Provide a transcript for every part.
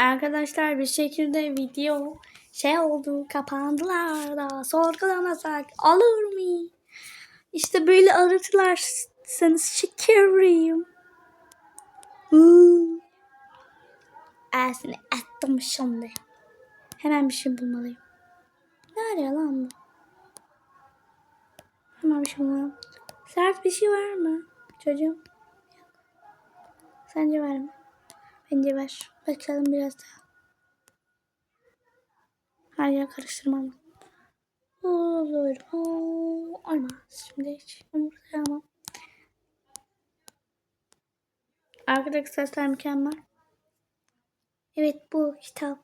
Arkadaşlar bir şekilde video şey oldu kapandılar da sorgulamasak olur mu? İşte böyle aratılarsanız şekerim. Hmm. Ağzını attım şimdi. Hemen bir şey bulmalıyım. Ne arıyor lan bu? Hemen bir şey bulmalıyım. Sert bir şey var mı çocuğum? Sence var mı? Bence var. Bakalım biraz daha. Yer karıştırmam. Olur. Olmaz. Şimdi hiç umursayamam. Arkadaki sesler mükemmel. Evet bu kitap.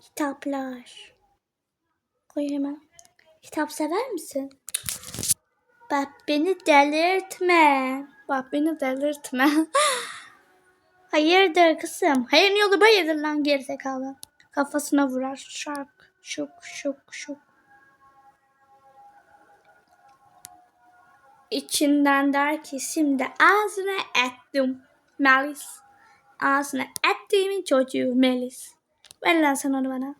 Kitaplar. Koy hemen. Kitap sever misin? Bak beni delirtme. Bak beni delirtme. Hayırdır kızım? Hayır ne olur hayırdır lan gerizekalı. Kafasına vurar. Şak. Şuk şuk şuk. İçinden der ki şimdi ağzına ettim Melis. Ağzına ettiğimin çocuğu Melis. Ver lan sen onu bana.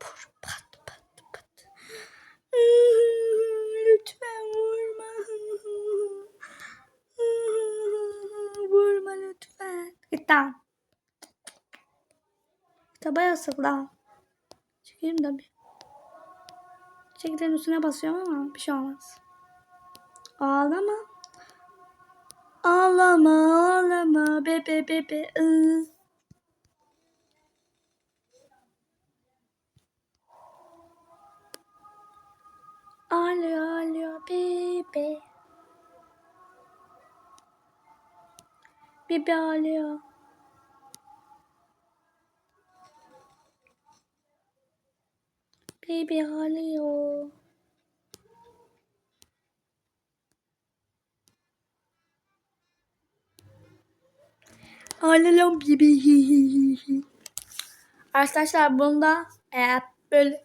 Pur pat pat pat. Lütfen lütfen. Git lan. Kitaba yasak lan. Çekeyim de bir. Çekilin üstüne basıyorum ama bir şey olmaz. Ağlama. Ağlama ağlama bebe bebe. ıı. Ağlıyor ağlıyor bebe. Bebe ağlıyor. Bebe ağlıyor. Ağlayan bebe. Arkadaşlar bunda e, böyle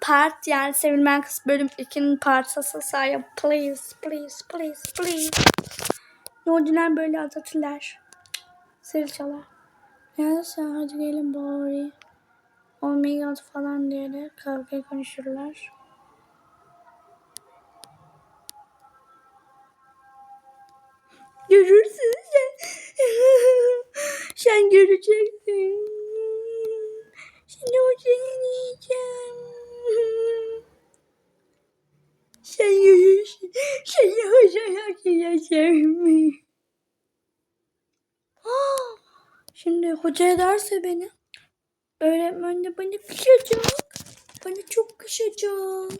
part yani sevilmeyen kız bölüm 2'nin parçası sayı please please please please. Yolcular böyle atatürler. Sil çalar. Neyse hadi gelin bari. God falan diyerek kavga konuşurlar. Görürsün sen. sen göreceksin. Seni hocanı yiyeceğim. Sen görürsün. Seni hocaya yiyeceğim. Ah, Şimdi hoca derse beni öğretmen de bana kışacak. Bana çok kışacak.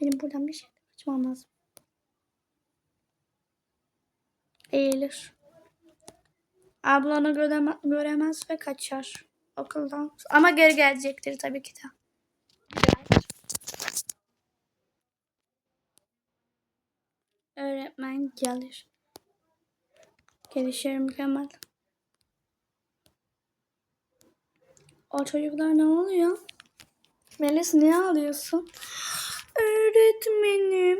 Benim buradan bir şey kaçmam lazım. Eğilir. Ablanı göreme, göremez ve kaçar okuldan. Ama geri gelecektir tabii ki de. Öğretmen gelir. Gelişir mükemmel. O çocuklar ne oluyor? Melis niye ağlıyorsun? Öğretmenim.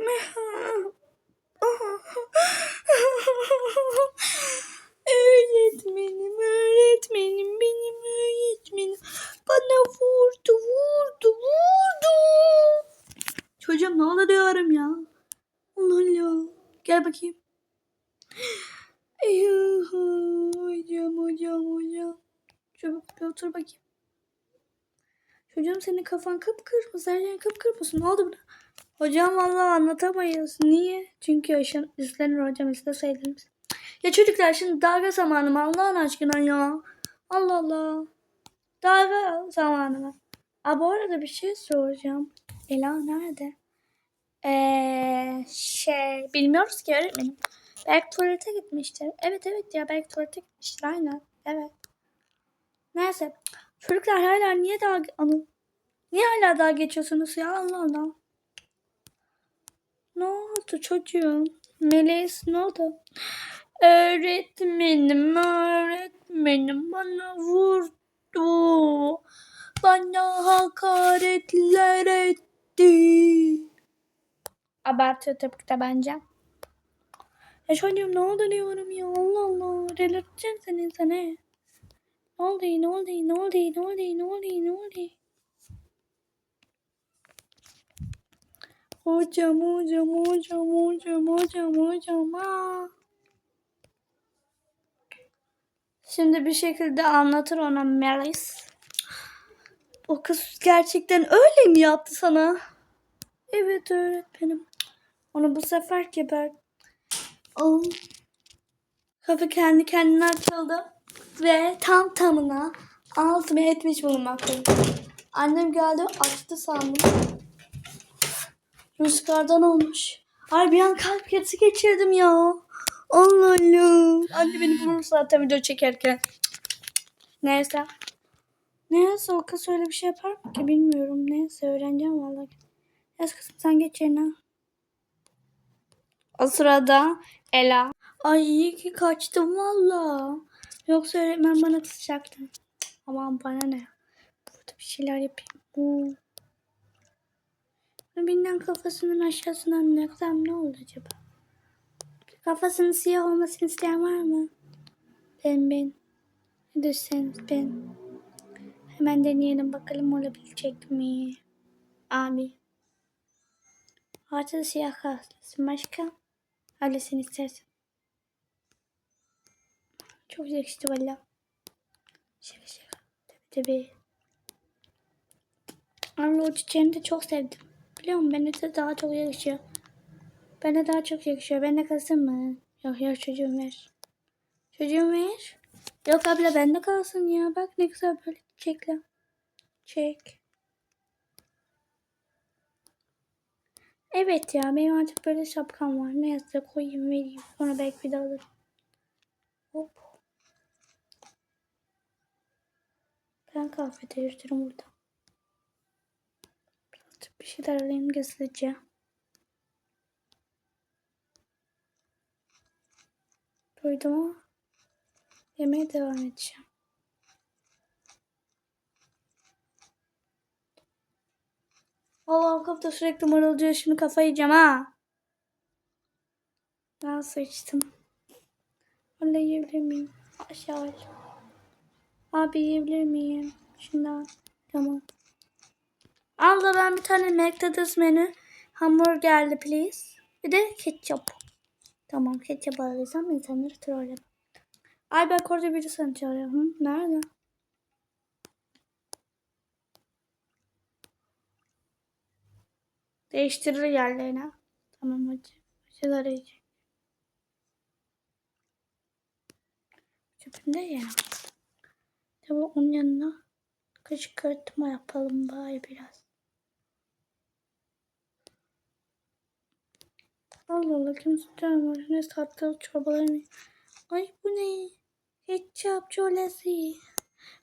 öğretmenim, öğretmenim, benim öğretmenim. Bana vurdu, vurdu, vurdu. Çocuğum ne oldu diyorum ya. Allah Allah. Gel bakayım. Hocam, hocam, hocam. Çabuk bir otur bakayım. Çocuğum senin kafan kıpkırmızı, her yerin kıpkırmızı. Ne oldu buna? Hocam vallahi anlatamayız. Niye? Çünkü yaşın izlenir hocam isteseydiniz. Ya çocuklar şimdi dalga zamanı mı Allah'ın aşkına ya? Allah Allah. Dalga zamanı mı? Aa, bu arada bir şey soracağım. Ela nerede? Eee şey bilmiyoruz ki öğretmenim. Belki tuvalete gitmiştir. Evet evet ya belki tuvalete gitmiştir aynen. Evet. Neyse. Çocuklar hala niye daha anı? Niye hala daha geçiyorsunuz ya Allah Allah. Ne oldu çocuğum? Melis ne oldu? Öğretmenim, öğretmenim bana vurdu. Bana hakaretler etti. Abartıyor tabii de bence. Ya çocuğum ne oldu diyorum ya Allah Allah. Delirteceğim seni seni. Ne oldu? Ne oldu? Ne oldu? Ne oldu? Ne oldu? Ne oldu? Hocam, hocam, hocam, hocam, hocam, hocam. aa. Şimdi bir şekilde anlatır ona Melis. O kız gerçekten öyle mi yaptı sana? Evet öğretmenim. Onu bu sefer geber. Oh. Kapı kendi kendine açıldı. Ve tam tamına altıma etmiş bulunmaktayım. Annem geldi açtı sandım. Rüzgardan olmuş. Ay bir an kalp krizi geçirdim ya. Allah Allah. Anne beni vurur zaten video çekerken. Neyse. Neyse o kız öyle bir şey yapar mı ki bilmiyorum. Neyse öğreneceğim vallahi. Neyse kızım sen geç yerine. O sırada Ela. Ay iyi ki kaçtım valla. Yoksa öğretmen bana kızacaktı. Aman bana ne. Burada bir şeyler yapayım. Oo. Binden kafasının aşağısından yaksam ne oldu acaba? Kafasının siyah olmasını isteyen var mı? Ben ben. Ne derseniz ben. Hemen deneyelim bakalım olabilecek mi? Abi. Ortada siyah kalsın. Başka? Öyle sen istersen. Çok yakıştı valla. Şaka şaka. Tabii tabii. Ama o çiçeğini de çok sevdim. Biliyor musun? Bana de daha çok yakışıyor. Bana daha çok yakışıyor. Bende kalsın mı? Yok yok çocuğum ver. Çocuğum ver. Yok abla bende kalsın ya. Bak ne güzel böyle çiçekle. Çek. Evet ya benim artık böyle şapkam var. Neyse koyayım vereyim. Sonra belki bir daha alırım. Hop. Ben kahvede yürütürüm burada. Bir şeyler alayım gizlice. Duydum ama yemeğe devam edeceğim. Allah'ım kapta sürekli mırıldıyor. Şimdi kafayı yiyeceğim ha. Ben su içtim. Öyle yiyebilir miyim? Aşağı. Abi yiyebilir miyim? Şundan. Tamam. Abla ben bir tane McDonald's menü hamburgerli please. Bir de ketçap. Tamam ketçap alırsam insanları trollemem. Ay bak orada biri sana çağırıyor. Hı? Nerede? Değiştirir yerlerine. Tamam hadi. Hocalar arayacak. Cebimde ya. Tabii onun yanına kışkırtma yapalım bari biraz. Allah Allah kimse var. Ne tatlı çorbalarını. Ay bu ne? Ketçap çölesi.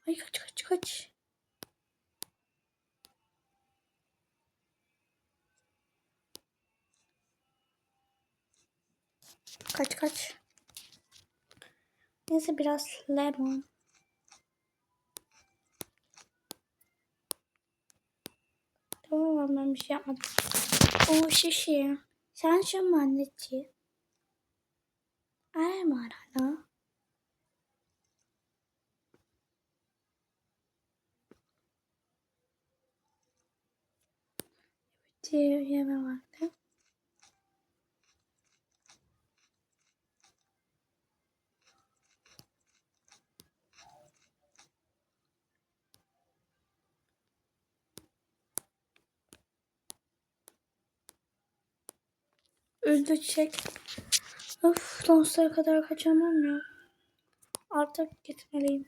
Ay kaç kaç kaç. Kaç kaç. Neyse biraz lemon. Tamam ben bir şey yapmadım. O şişi. Sen şu anneciğim. Ay marana. Diye yeme vardı. Öldü çiçek. Of danslara kadar kaçamam ya. Artık gitmeliyim.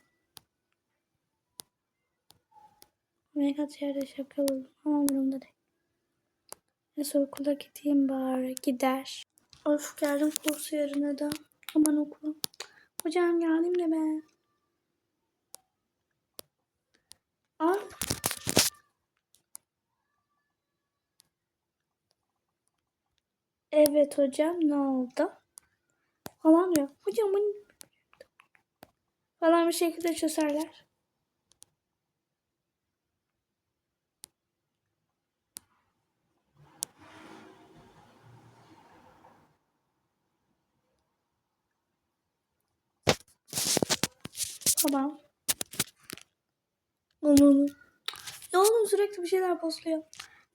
Megat yerde şapka buldum ama umurumda değil. Neyse okula gideyim bari. Gider. Of geldim kursu yerine de. Aman okula. Hocam geldim de ben. Al. Evet hocam ne oldu? Falan diyor. Hocam bu falan bir şekilde çözerler. Tamam. onu. Ya oğlum sürekli bir şeyler postluyor.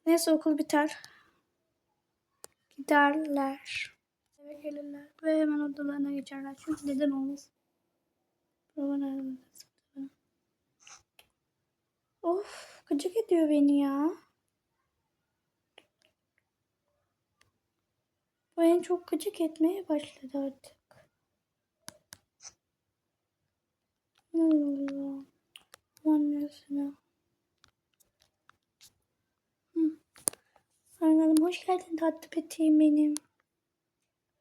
Neyse okul biter. Giderler. Eve gelirler. Ve hemen odalarına geçerler. Çünkü neden olmaz? Of gıcık ediyor beni ya. Bu en çok gıcık etmeye başladı artık. Ne oluyor? Annesine. Anladım. Hoş geldin tatlı petiğim benim.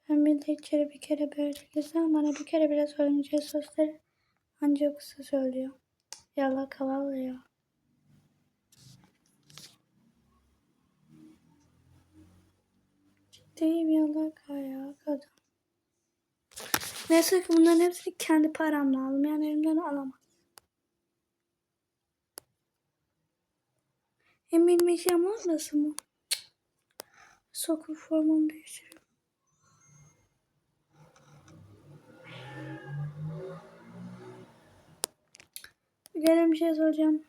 Ben bir de içeri bir kere böyle güzel bana bir kere bile söyleyeceği sözleri ancak kısa söylüyor. Yallah kavallı ya. Ciddiyim yalaka ya kadın. Neyse ki bunların hepsini kendi paramla aldım. Yani elimden alamam. Hem benim eşyam olmasın mı? Sokul formumu değiştiriyorum. Gelin bir şey soracağım.